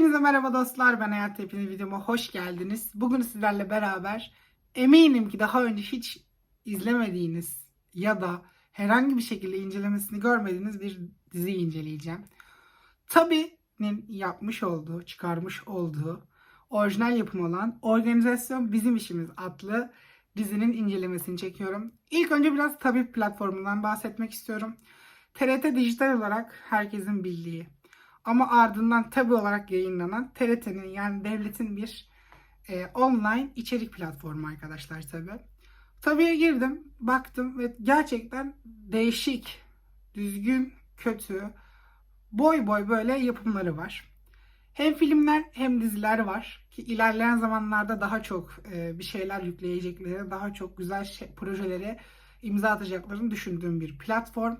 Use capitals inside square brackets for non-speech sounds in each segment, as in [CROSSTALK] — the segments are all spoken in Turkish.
Hepinize merhaba dostlar. Ben Hayat Hepiniz videoma hoş geldiniz. Bugün sizlerle beraber eminim ki daha önce hiç izlemediğiniz ya da herhangi bir şekilde incelemesini görmediğiniz bir diziyi inceleyeceğim. Tabi'nin yapmış olduğu, çıkarmış olduğu orijinal yapım olan Organizasyon Bizim İşimiz adlı dizinin incelemesini çekiyorum. İlk önce biraz Tabi platformundan bahsetmek istiyorum. TRT dijital olarak herkesin bildiği ama ardından tabi olarak yayınlanan TRT'nin yani devletin bir e, online içerik platformu arkadaşlar tabi. Tabiye girdim, baktım ve gerçekten değişik, düzgün, kötü, boy boy böyle yapımları var. Hem filmler hem diziler var ki ilerleyen zamanlarda daha çok e, bir şeyler yükleyecekleri, daha çok güzel şey, projelere imza atacaklarını düşündüğüm bir platform.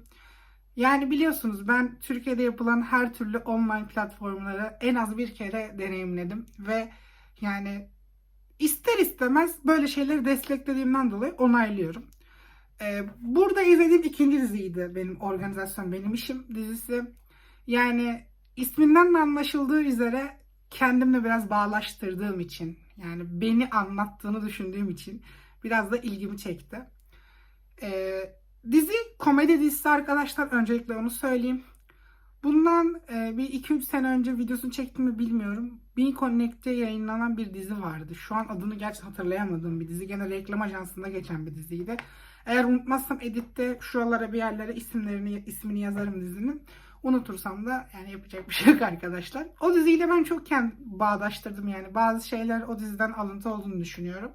Yani biliyorsunuz ben Türkiye'de yapılan her türlü online platformları en az bir kere deneyimledim ve yani ister istemez böyle şeyleri desteklediğimden dolayı onaylıyorum. Ee, burada izlediğim ikinci diziydi benim organizasyon benim işim dizisi. Yani isminden de anlaşıldığı üzere kendimle biraz bağlaştırdığım için yani beni anlattığını düşündüğüm için biraz da ilgimi çekti. Ee, Dizi komedi dizisi arkadaşlar. Öncelikle onu söyleyeyim. Bundan e, bir 2-3 sene önce videosunu çektim mi bilmiyorum. Bean Connect'te yayınlanan bir dizi vardı. Şu an adını gerçekten hatırlayamadığım bir dizi. Gene reklam ajansında geçen bir diziydi. Eğer unutmazsam editte şuralara bir yerlere isimlerini ismini yazarım dizinin. Unutursam da yani yapacak bir şey yok arkadaşlar. O diziyle ben çok kendi bağdaştırdım yani. Bazı şeyler o diziden alıntı olduğunu düşünüyorum.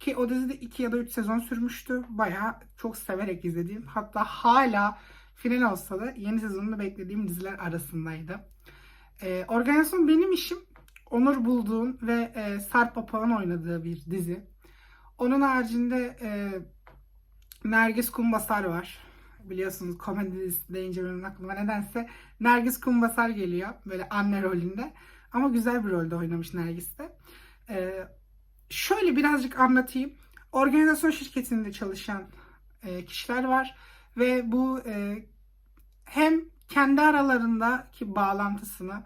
Ki o dizide 2 ya da 3 sezon sürmüştü. Bayağı çok severek izlediğim. Hatta hala final olsa da yeni sezonunu beklediğim diziler arasındaydı. Ee, Organizasyon benim işim. Onur bulduğum ve e, Sarp Apağ'ın oynadığı bir dizi. Onun haricinde e, Nergis Kumbasar var. Biliyorsunuz komedi dizisi deyince benim aklıma nedense Nergis Kumbasar geliyor. Böyle anne rolünde. Ama güzel bir rolde oynamış Nergis de. Ee, şöyle birazcık anlatayım. Organizasyon şirketinde çalışan e, kişiler var ve bu e, hem kendi aralarındaki bağlantısını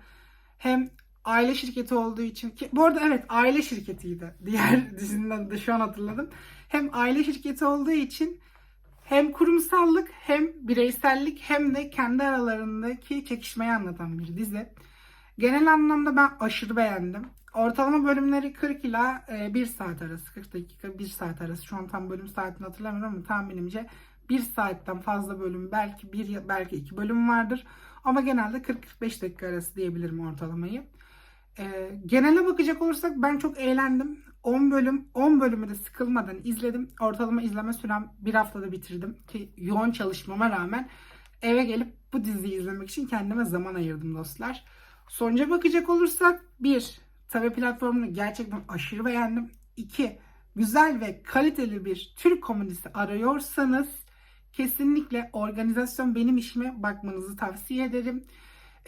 hem aile şirketi olduğu için ki bu arada evet aile şirketiydi. [LAUGHS] Diğer dizinin adı da şu an hatırladım. Hem aile şirketi olduğu için hem kurumsallık hem bireysellik hem de kendi aralarındaki çekişmeyi anlatan bir dizi. Genel anlamda ben aşırı beğendim. Ortalama bölümleri 40 ila 1 saat arası, 40 dakika 1 saat arası. Şu an tam bölüm saatini hatırlamıyorum ama tahminimce 1 saatten fazla bölüm belki 1 belki 2 bölüm vardır. Ama genelde 40-45 dakika arası diyebilirim ortalamayı. Ee, genele bakacak olursak ben çok eğlendim. 10 bölüm, 10 bölümü de sıkılmadan izledim. Ortalama izleme sürem bir haftada bitirdim. Ki yoğun çalışmama rağmen eve gelip bu diziyi izlemek için kendime zaman ayırdım dostlar. Sonuca bakacak olursak 1. Tabi platformunu gerçekten aşırı beğendim. 2. Güzel ve kaliteli bir Türk komedisi arıyorsanız kesinlikle organizasyon benim işime bakmanızı tavsiye ederim.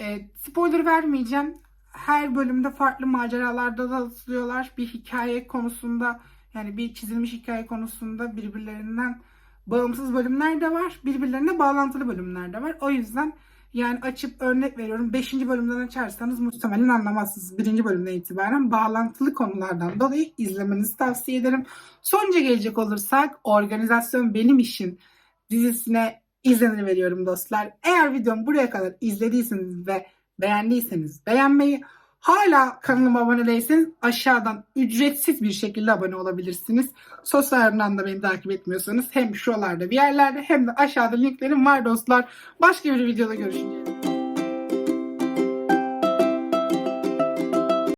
E, spoiler vermeyeceğim. Her bölümde farklı maceralarda da atılıyorlar. Bir hikaye konusunda yani bir çizilmiş hikaye konusunda birbirlerinden bağımsız bölümler de var. Birbirlerine bağlantılı bölümler de var. O yüzden yani açıp örnek veriyorum 5. bölümden açarsanız muhtemelen anlamazsınız. 1. bölümden itibaren bağlantılı konulardan dolayı izlemenizi tavsiye ederim. Sonuca gelecek olursak organizasyon benim işim dizisine izlenir veriyorum dostlar. Eğer videomu buraya kadar izlediyseniz ve beğendiyseniz beğenmeyi Hala kanalıma abone değilseniz aşağıdan ücretsiz bir şekilde abone olabilirsiniz. Sosyal da beni takip etmiyorsanız hem şuralarda bir yerlerde hem de aşağıda linklerim var dostlar. Başka bir videoda görüşürüz.